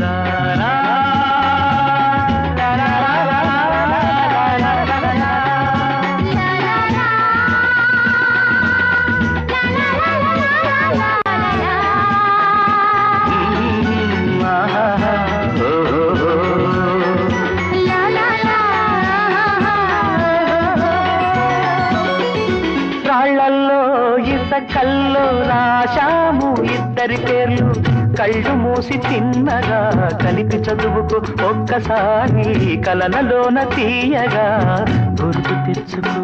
love. మూసి తిన్నగా కలిపి చదువుకు ఒక్కసారి కలనలోన తీయగా గుర్తు తెచ్చుకో.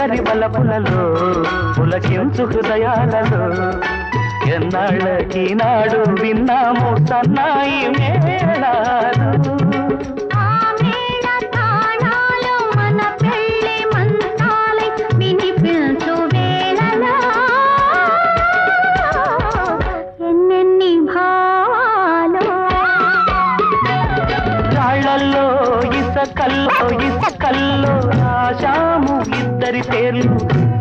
తొలకరి వలపులలో పులకించు హృదయాలలో. ఎన్నాళ్ళకి నాడు విన్నాము సన్నాయి మేళాలు.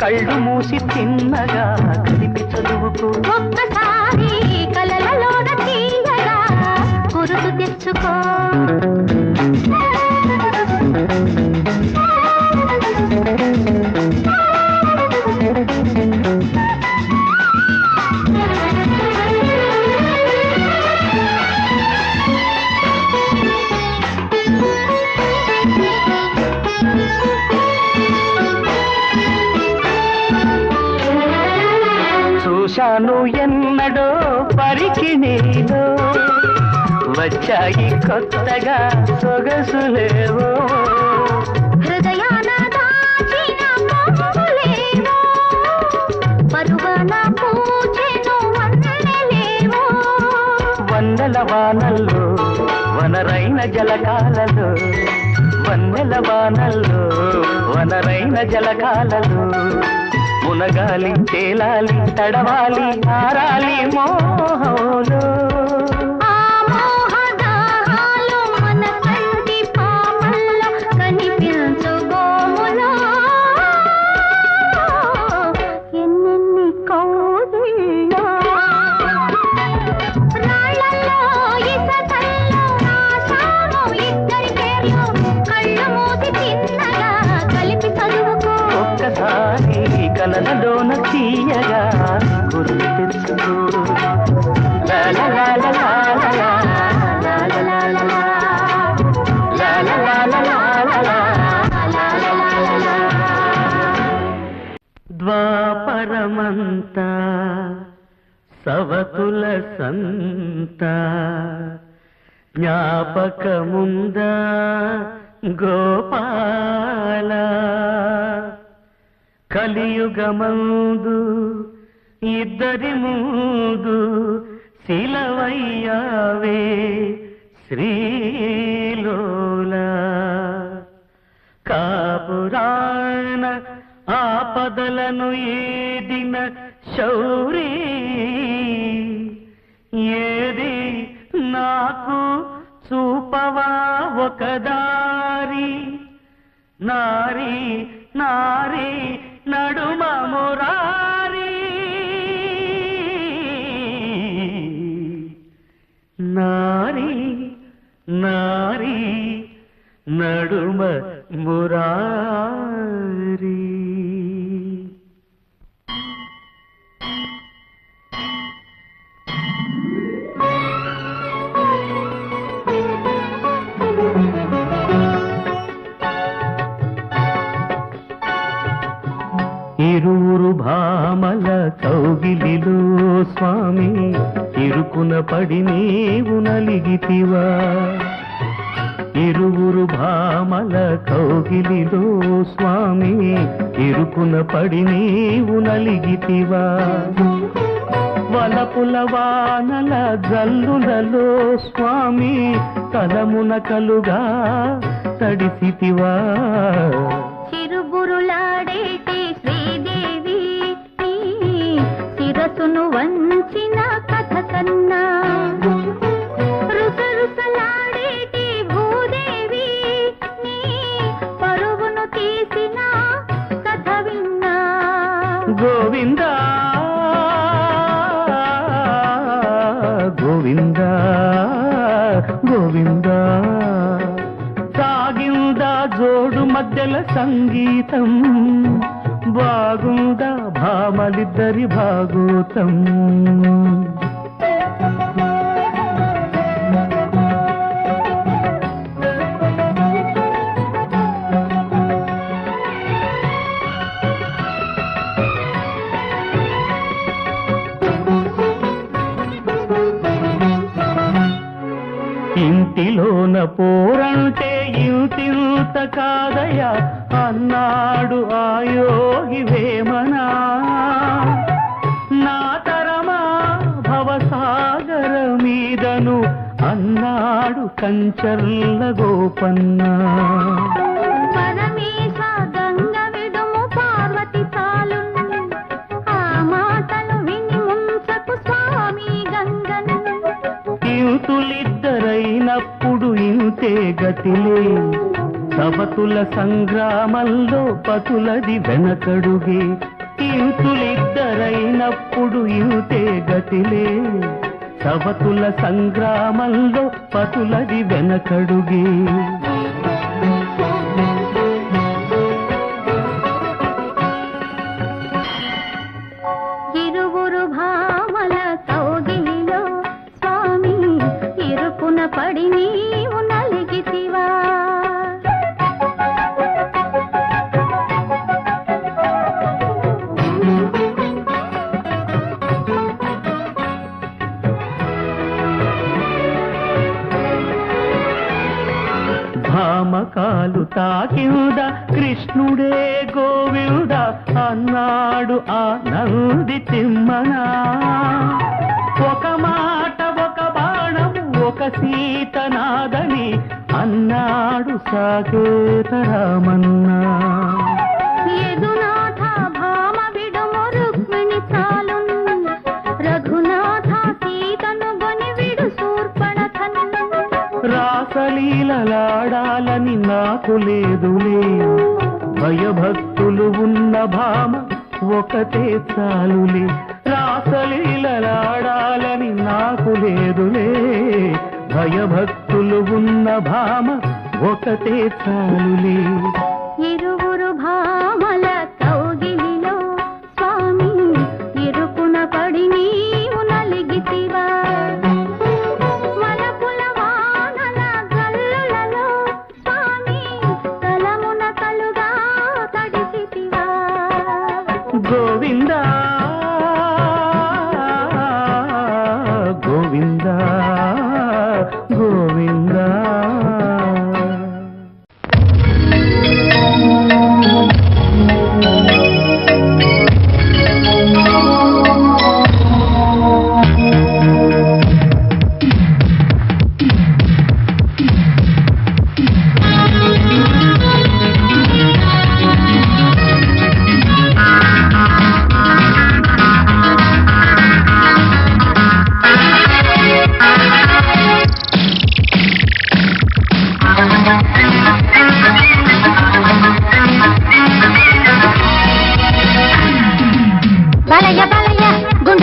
కళ్ళు మూసి తిన్నగా కలిపి చదువుకో. ఒక్కసారి కలలలోన తీయగా గురుతు తెచ్చుకో. చూశాను ఎన్నడో పరికి నీలో. వచ్చాయి కొత్తగా సొగసులేవో హృదయాన దాచిన పరువన వన్నెల వానల్లో వనరైన జలకాలలో. వన్నెల వానల్లో వనరైన జలకాలలో. మునగాలి తేలాలి తడవాలి ఆరాలి మోహంలో జ్ఞాపకముందా? గోపాల కలియుగమందు ఇద్దరి ముందు శిలవయ్యావే శ్రీలోల. కాపురాణ ఆపదలను ఏదిన శౌరీ ఏది నాకు చూపవా ఒక దారి నారి నారి నడుమ మురారి నారి నారి నడుమ మురారి కమల కౌగిలిలో స్వామి ఇరుకున పడి నీవు నలిగితివా. ఇరువురు భామల కౌగిలిలో స్వామి ఇరుకున పడి నీవు నలిగితివా. వలపుల వానల జల్లులలో స్వామి కలమున కలుగా తడిసితివా. చిరుబురులాడేటి శిరసును వంచిన కథ కన్నా. రుసరుసలాడేటి భూదేవి నీ పరువును తీసిన కథ విన్నా. గోవింద గోవింద గోవింద. సాగిందా జోడు మధ్యల సంగీతం. బాగుందా భామలిద్దరి భాగోతం? ఇంటిలోన పోరంటే ఇంతింత కాదయా అన్న కంచర్ల గోపన్నా. పరమేశ గంగ విడుము పార్వతి చాలు ఆ మాటలు విని ముంచకు స్వామి గంగను. ఇంతులిద్దరైనప్పుడు ఇంతే గతిలే. సవతుల సంగ్రామంలో పతులది వెనకడుగే. ఇంతులిద్దరైనప్పుడు ఇంతే గతిలే. తవతుల సంగ్రామంలో పతులది వెనకడుగే. నామకాలు తాకివుద కృష్ణుడే గోవింద అన్నాడు ఆ నంది తిమ్మనా. ఒక మాట ఒక బాణం ఒక సీతనాదని అన్నాడు సాకేత రామన్నా. రాసలీలలాడాలని నాకు లేదులే. భయభక్తులు ఉన్న భామ ఒకటే చాలులే. రాసలీలలాడాలని నాకు లేదులే. భయభక్తులు ఉన్న భామ ఒకటే చాలులే.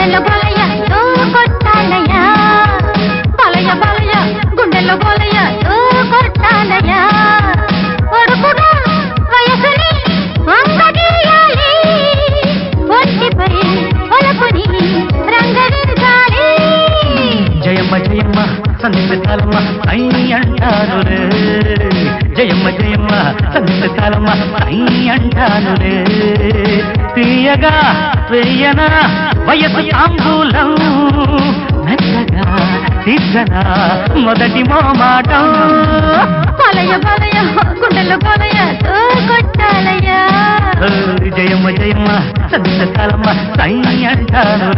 గుండెల్లో బలయ ఓ కొట్టాలయ్యా. బలయ బలయ గుండెల్లో బలయ ఓ కొట్టాలయ్యా. కొడుకుగా వయసుని అంగదీయాలి ఒంటిపై ఒలపుని రంగదిరగాలి జయమ్మ జయమ్మ సంతకాలమ్మ అయి అంటాను రే. తీయగా వెయ్యన వయసు తాంబూలం. మెత్తగా తీర్చనా మొదటి మోమాటం బలయ బలయ గుండెల్లో బలయ కొట్టాలయ్యా. జయమ్మ జయమ్మ సంతకాలమ్మ సై అంటానులే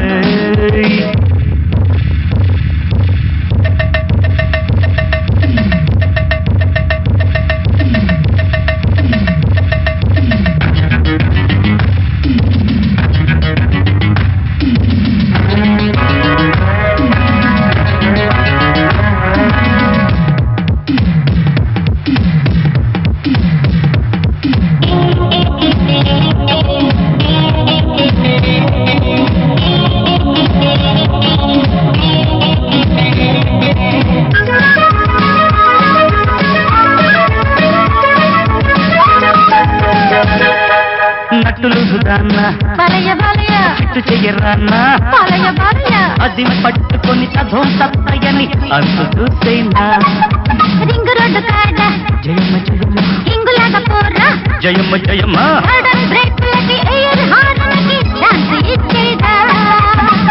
జయమ్మ జయమ్మ.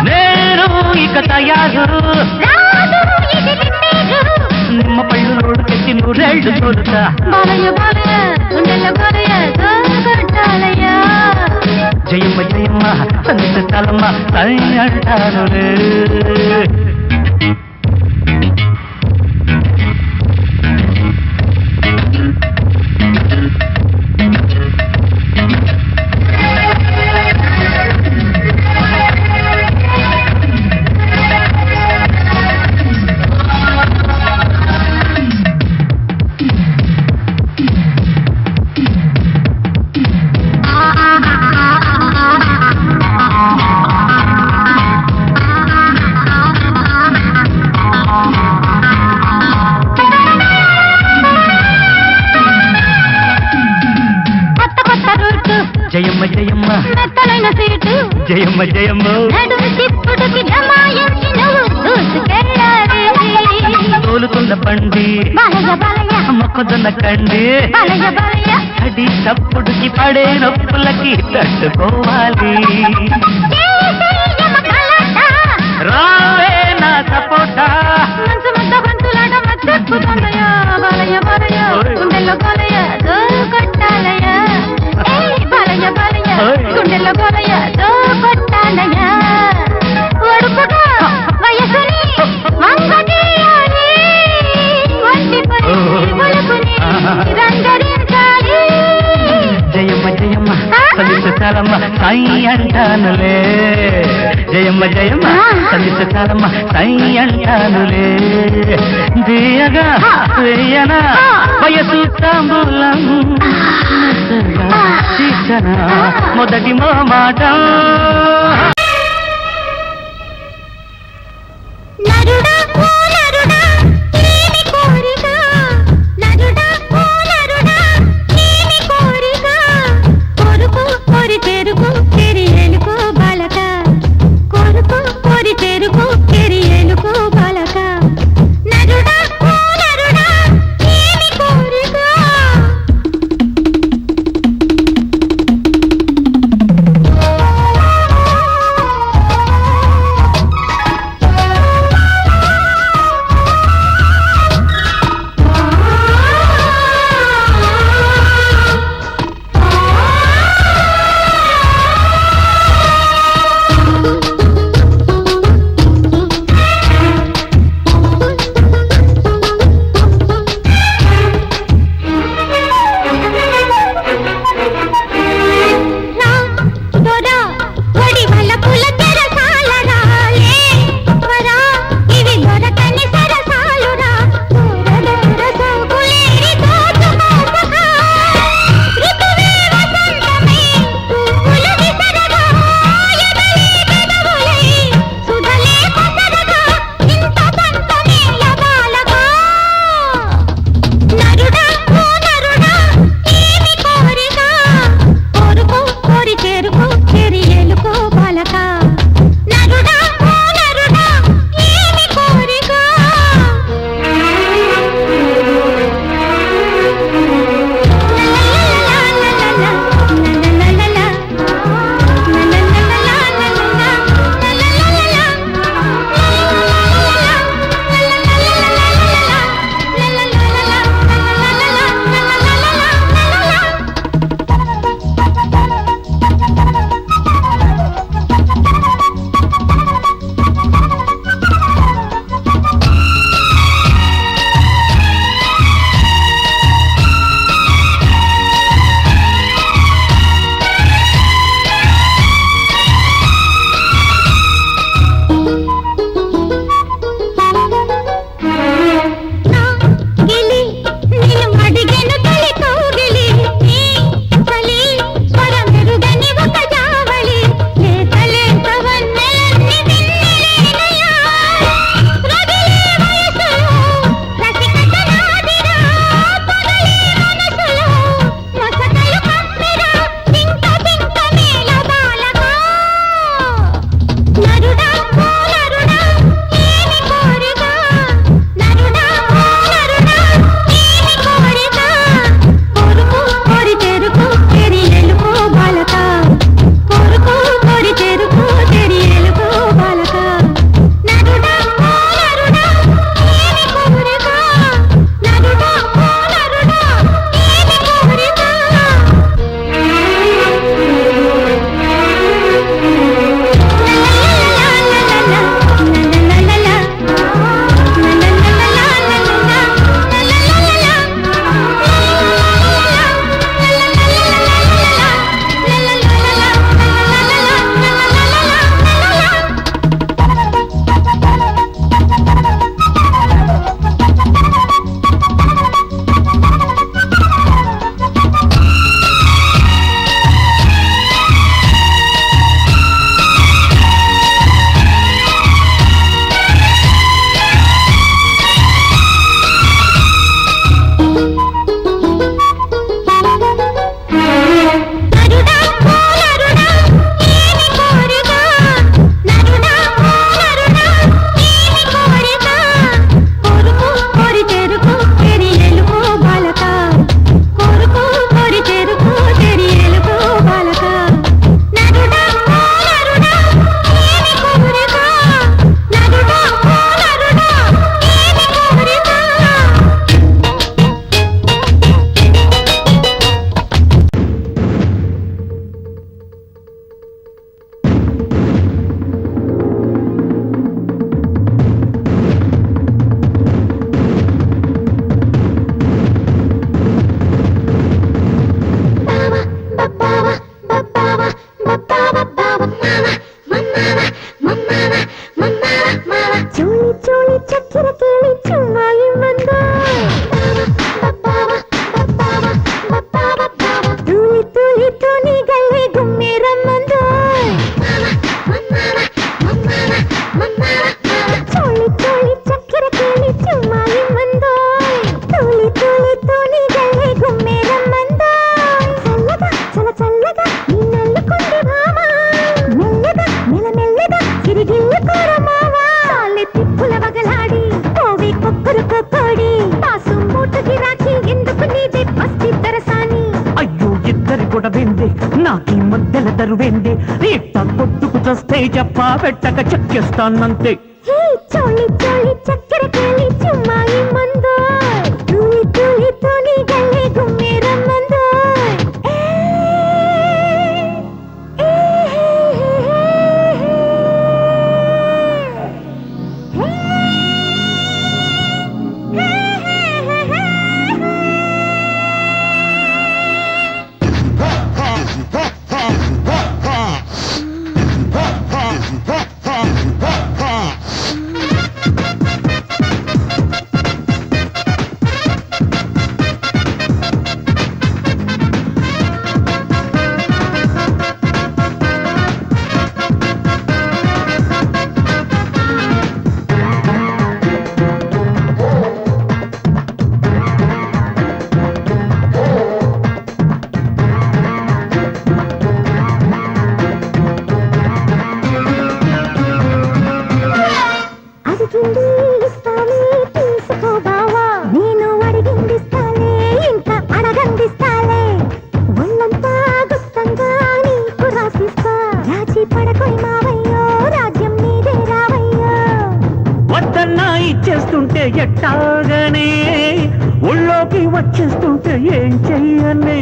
నేను ఇక తయారు. నిమ్మ పళ్ళు రోడ్డు పెట్టి నూరేళ్ళు తోలుతా జయమ్మ జయమ్మ సంత తలమ్మ సై అంటాను జయమ్మ జయమ్మ. తోలుతున్న పండి మొక్కజొన్న కండి. అడి తప్పుడుకి పడే నొప్పులకి తట్టుకోవాలి. రావే నా సపోటా. మంచు ముద్ద గొంతులాట మత్తెక్కుతుందయ్యా. బలయ బలయ గుండెల్లో బలయ దో కొట్టాలయ్యా. ఏయ్ బలయ బలయ గుండెల్లో బలయ దో కొట్టాలయ్యా. ఒడుపుగా వయసుని వంగదీయాలి. ఒంటిపై ఒలుపుని రంగరించాలి. జయమ్మ జయమ్మ కలిసి చాలమ్మ సాయి అంటానులే. జయమ్మ జయమ్మ కలిసి చాలమ్మ సాయి అంటానులే. దియగా వేయనా వయసు తాంబూలం. మెత్తగా తీర్చనా మొదటి మాట పెట్టక చెక్కేస్తానంతే తాగనే ఒళ్ళోకి వచ్చేస్తుంటే ఏం చెయ్యని?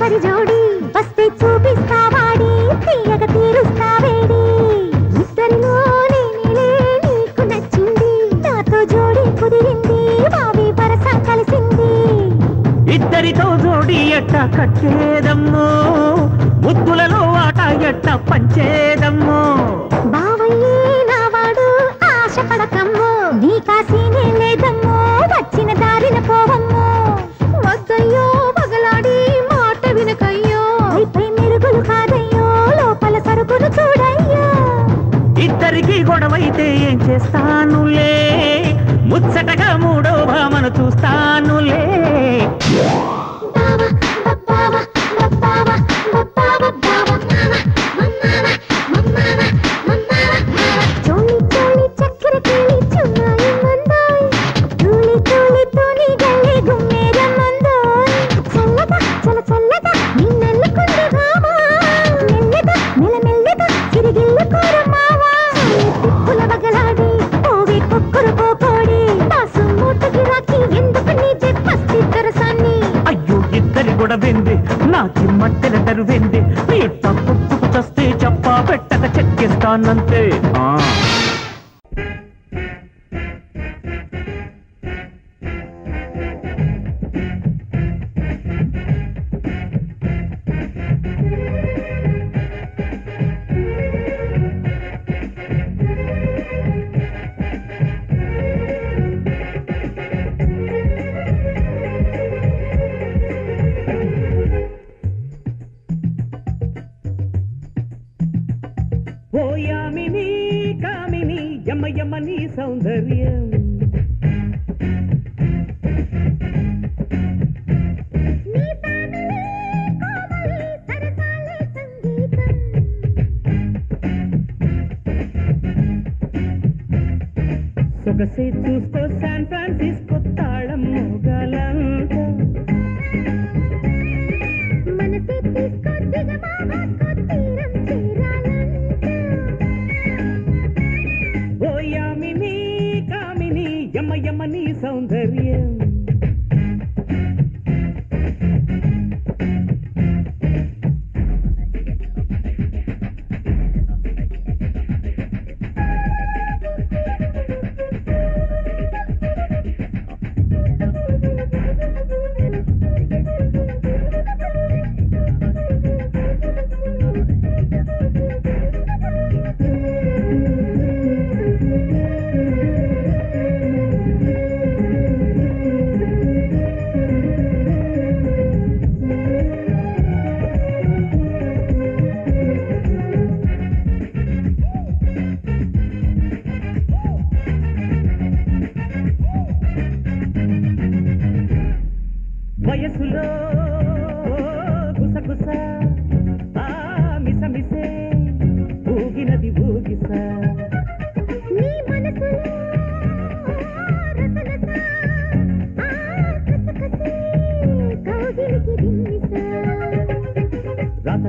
సరి జోడి వస్తే చూపిస్తా వాడి తీయగ తీరుస్తా వేడి ఇద్దరిలోనే నీకు నచ్చింది. నాతో జోడి కుదిరింది బావి వరస కలిసింది. ఇద్దరితో జోడి ఎట్ట కట్టేదమ్మో ముద్దులలో ఆట ఎట్ట పంచేదమ్మో. ఏం చేస్తానులే? ముచ్చట ఆనంతే ఓ యామిని కామిని యమ యమ నీ సౌందర్యం.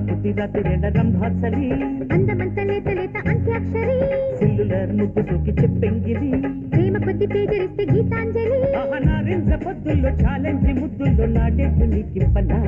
తిథిలా తిరేణ రంభాచలి అందమంత లేత లేత అంత్యాక్షరి సెల్యులర్ ముగ్గు సోకి చెప్పెంగిలి ప్రేమ కొద్ది పేజరిస్తే గీతాంజలి. నారింజ పొద్దుల్లో ఛాలెంజ్ ముద్దుల్లో నాటేట్లు నీకింపనా?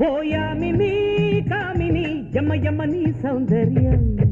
పోయామి మీ కామిని యమ యమ నీ సౌందర్యం.